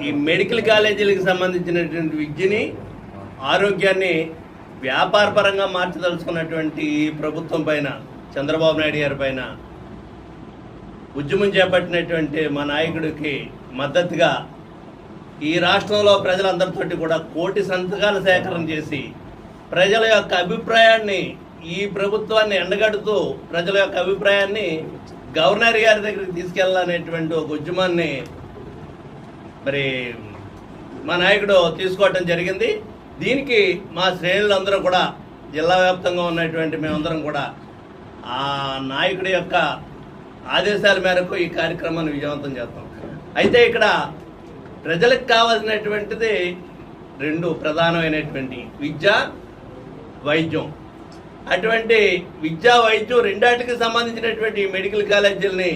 ఈ మెడికల్ కాలేజీలకు సంబంధించినటువంటి విద్యని ఆరోగ్యాన్ని వ్యాపారపరంగా మార్చదలుచుకున్నటువంటి ఈ ప్రభుత్వం పైన చంద్రబాబు నాయుడు గారి పైన ఉద్యమం చేపట్టినటువంటి మా నాయకుడికి మద్దతుగా ఈ రాష్ట్రంలో ప్రజలందరితోటి కూడా కోటి సంతకాల సేకరణ చేసి ప్రజల యొక్క అభిప్రాయాన్ని ఈ ప్రభుత్వాన్ని ఎండగడుతూ ప్రజల యొక్క అభిప్రాయాన్ని గవర్నర్ గారి దగ్గరికి తీసుకెళ్ళాలనేటువంటి ఒక ఉద్యమాన్ని మరి మా నాయకుడు తీసుకోవటం జరిగింది. దీనికి మా శ్రేణులందరూ కూడా జిల్లా వ్యాప్తంగా ఉన్నటువంటి మేమందరం కూడా ఆ నాయకుడి యొక్క ఆదేశాల మేరకు ఈ కార్యక్రమాన్ని విజయవంతం చేస్తాం. అయితే ఇక్కడ ప్రజలకు కావాల్సినటువంటిది రెండు ప్రధానమైనటువంటి విద్య వైద్యం. అటువంటి విద్యా వైద్యం రెండాటికి సంబంధించినటువంటి మెడికల్ కాలేజీలని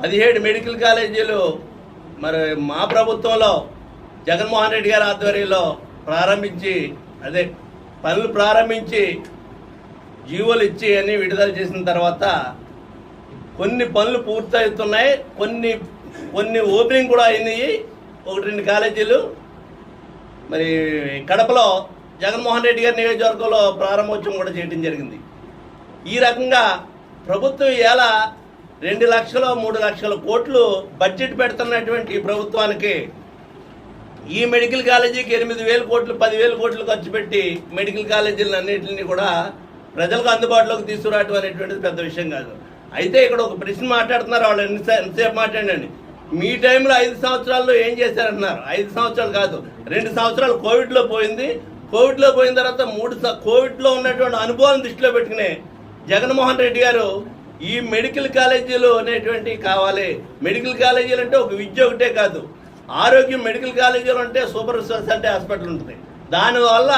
పదిహేడు మెడికల్ కాలేజీలు మరి మా ప్రభుత్వంలో జగన్మోహన్ రెడ్డి గారి ఆధ్వర్యంలో ప్రారంభించి అదే పనులు ప్రారంభించి జీవోలు ఇచ్చి అన్ని విడుదల చేసిన తర్వాత కొన్ని పనులు పూర్తవుతున్నాయి. కొన్ని కొన్ని ఓపెనింగ్ కూడా అయినాయి. ఒకటి రెండు కాలేజీలు. మరి కడపలో జగన్మోహన్ రెడ్డి గారి నియోజకవర్గంలో ప్రారంభోత్సవం కూడా చేయడం జరిగింది. ఈ రకంగా ప్రభుత్వం ఎలా రెండు లక్షలు మూడు లక్షల కోట్లు బడ్జెట్ పెడుతున్నటువంటి ప్రభుత్వానికి ఈ మెడికల్ కాలేజీకి ఎనిమిది వేల కోట్లు పదివేల కోట్లు ఖర్చు పెట్టి మెడికల్ కాలేజీలను అన్నింటినీ కూడా ప్రజలకు అందుబాటులోకి తీసుకురావటం అనేటువంటిది పెద్ద విషయం కాదు. అయితే ఇక్కడ ఒక ప్రశ్న మాట్లాడుతున్నారు వాళ్ళు ఎన్ని ఎంతసేపు మాట్లాడండి. మీ టైంలో ఐదు సంవత్సరాల్లో ఏం చేశారంటున్నారు? ఐదు సంవత్సరాలు కాదు రెండు సంవత్సరాలు కోవిడ్లో పోయింది. కోవిడ్లో పోయిన తర్వాత మూడు కోవిడ్లో ఉన్నటువంటి అనుభవాన్ని దృష్టిలో పెట్టుకునే జగన్మోహన్ రెడ్డి గారు ఈ మెడికల్ కాలేజీలు అనేటువంటివి కావాలి. మెడికల్ కాలేజీలు అంటే ఒక విద్య ఒకటే కాదు. ఆరోగ్యం మెడికల్ కాలేజీలు అంటే సూపర్ స్పెషాలిటీ హాస్పిటల్ ఉంటుంది. దానివల్ల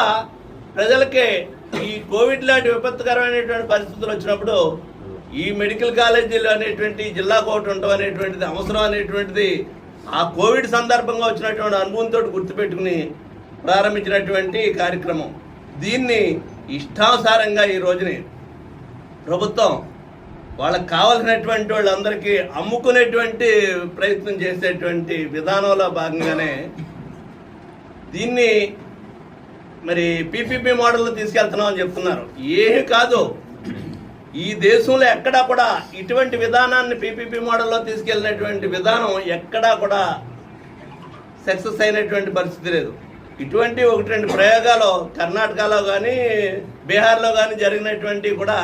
ప్రజలకి ఈ కోవిడ్ లాంటి విపత్తుకరమైనటువంటి పరిస్థితులు వచ్చినప్పుడు ఈ మెడికల్ కాలేజీలు అనేటువంటి జిల్లా కోర్టు ఉండటం అనేటువంటిది అవసరం అనేటువంటిది ఆ కోవిడ్ సందర్భంగా వచ్చినటువంటి అనుభవంతో గుర్తుపెట్టుకుని ప్రారంభించినటువంటి కార్యక్రమం. దీన్ని ఇష్టానుసారంగా ఈ రోజుని ప్రభుత్వం వాళ్ళకి కావాల్సినటువంటి వాళ్ళందరికీ అమ్ముకునేటువంటి ప్రయత్నం చేసేటువంటి విధానంలో భాగంగానే దీన్ని మరి పీపీపీ మోడల్లో తీసుకెళ్తున్నాం అని చెప్తున్నారు. ఏమీ కాదు. ఈ దేశంలో ఎక్కడా కూడా ఇటువంటి విధానాన్ని పీపీపీ మోడల్లో తీసుకెళ్ళినటువంటి విధానం ఎక్కడా కూడా సక్సెస్ అయినటువంటి పరిస్థితి లేదు. ఇటువంటి ఒకటి రెండు ప్రయోగాలు కర్ణాటకలో కానీ బీహార్లో కానీ జరిగినటువంటివి కూడా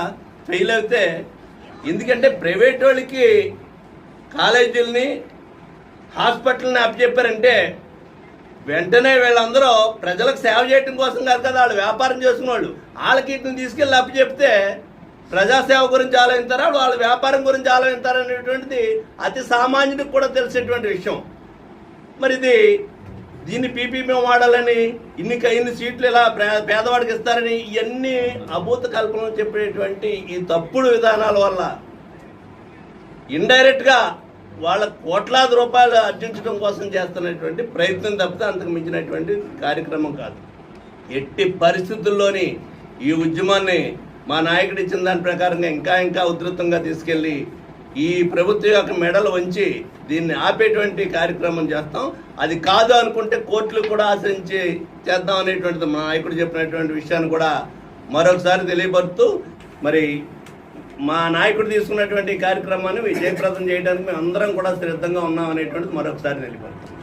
ఫెయిల్ అయితే ఎందుకంటే ప్రైవేట్ వాళ్ళకి కాలేజీలని హాస్పిటల్ని అప్పచెప్పారంటే వెంటనే వీళ్ళందరూ ప్రజలకు సేవ చేయడం కోసం కాదు కదా వాళ్ళు వ్యాపారం చేసుకున్న వాళ్ళు వాళ్ళకి వీటిని తీసుకెళ్ళి అప్పచెప్తే ప్రజాసేవ గురించి ఆలోచిస్తారా వాళ్ళ వ్యాపారం గురించి ఆలోచిస్తారనేటువంటిది అతి సామాన్యుడికి కూడా తెలిసేటువంటి విషయం. మరి ఇది దీన్ని పీపీపీ వాడాలని ఇన్ని ఇన్ని సీట్లు ఇలా పేదవాడికి ఇస్తారని ఇవన్నీ అభూత కల్పనలు చెప్పేటువంటి ఈ తప్పుడు విధానాల వల్ల ఇండైరెక్ట్గా వాళ్ళ కోట్లాది రూపాయలు అర్జించడం కోసం చేస్తున్నటువంటి ప్రయత్నం తప్పితే అంతకు మించినటువంటి కార్యక్రమం కాదు. ఎట్టి పరిస్థితుల్లోని ఈ ఉద్యమాన్ని మా నాయకుడు ఇచ్చిన దాని ప్రకారంగా ఇంకా ఇంకా ఉధృతంగా తీసుకెళ్ళి ఈ ప్రభుత్వం యొక్క మెడలు వంచి దీన్ని ఆపేటువంటి కార్యక్రమం చేస్తాం. అది కాదు అనుకుంటే కోర్టులు కూడా ఆశ్రయించి చేద్దాం అనేటువంటిది మా నాయకుడు చెప్పినటువంటి విషయాన్ని కూడా మరొకసారి తెలియపరుస్తూ మరి మా నాయకుడు తీసుకున్నటువంటి కార్యక్రమాన్ని విజయప్రదం చేయడానికి మేము అందరం కూడా సిద్ధంగా ఉన్నాం అనేటువంటిది మరొకసారి తెలియపరుస్తాం.